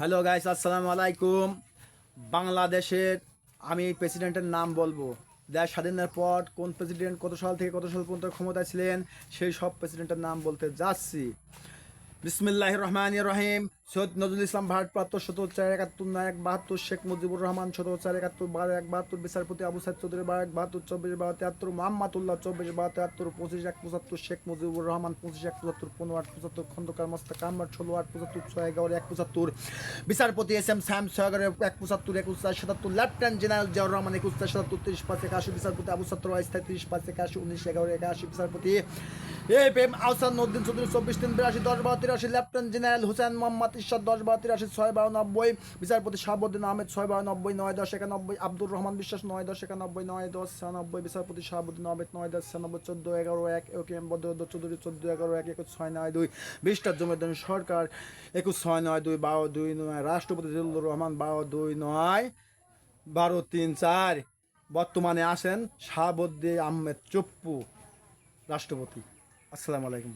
Hello guys আসসালামু আলাইকুম বাংলাদেশের আমি প্রেসিডেন্টের নাম বলব। দেশ স্বাধীনের পর কোন প্রেসিডেন্ট কত সাল থেকে কত সাল পর্যন্ত ক্ষমতায় ছিলেন, সেই সব প্রেসিডেন্টের নাম বলতে যাচ্ছি। বিসমিল্লাহ রহমান রহিম। সৈয়দ নজরুল ইসলাম ভারতপ্রাপ্ত শত চার একাত্তর নায়ক বাহাত্তর শেখ মুজিবুর রহমান শত চার একাত্তর বারো এক বাহাত্তর বিচারপতি আবু সাইদ চৌধুরী, বারো এক বাহাত্তর চব্বিশ বারো তিয়াত্তর মোহাম্মদুল্লাহ চব্বিশ বারো তিয়াত্তর পঁচিশ এক পঁচাত্তর শেখ মুজিবুর রহমান, পঁচিশ এক পঁচাত্তর পনেরো আট পঁচাত্তর খন্দকার মোস্তাক আহমদ, ষোলো আট পঁচাত্তর ছয় এগারো এক পঁচাত্তর বিচারপতি এস এম ছয় এগারো এক পঁচাত্তর একুশ চার সাতাত্তর লেফটেন্যান্ট জেনারেল জিয়াউর রহমান একুশ চার সাতাত্তর তিরিশ পাঁচ একাশি বিচারপতি আবু সত্তর অস্থায়ী তিরিশ পাঁচ একাশি উনিশ এগারো একাশি বিচারপতি এ প্রেম আহসান নদ্দিন চৌধুরী, চব্বিশ তিন বিরাশি দশ বারো তিরাশি লেফটেন্যান্ট জেনারেল হুসেন মোহাম্মদ ঈশ্বর দশ বারো তিরাশি, ছয় বারো নব্বই। বিচারপতি শাহাবুদ্দিন আহমেদ, ছয় বারো নব্বই, নয় দশ একানব্বই। আব্দুর রহমান বিশ্বাস, নয় দশ একানব্বই, নয় দশ ছিয়ানব্বই। বিচারপতি শাহাবুদ্দিন আহমেদ, নয় দশ ছিয়ানব্বই, চোদ্দ এগারো এক ওকে এম বদ্র চৌধুরী, চোদ্দ এগারো এক, একুশ ছয় নয় দুই। বিশটা জমিদার সরকার, একুশ ছয় নয় দুই, বারো দুই নয়। রাষ্ট্রপতি জিল্লুর রহমান, বারো দুই নয়, বারো তিন চার। বর্তমানে আসেন শাহাবুদ্দিন আহমেদ চপ্পু, রাষ্ট্রপতি। আসসালামু আলাইকুম।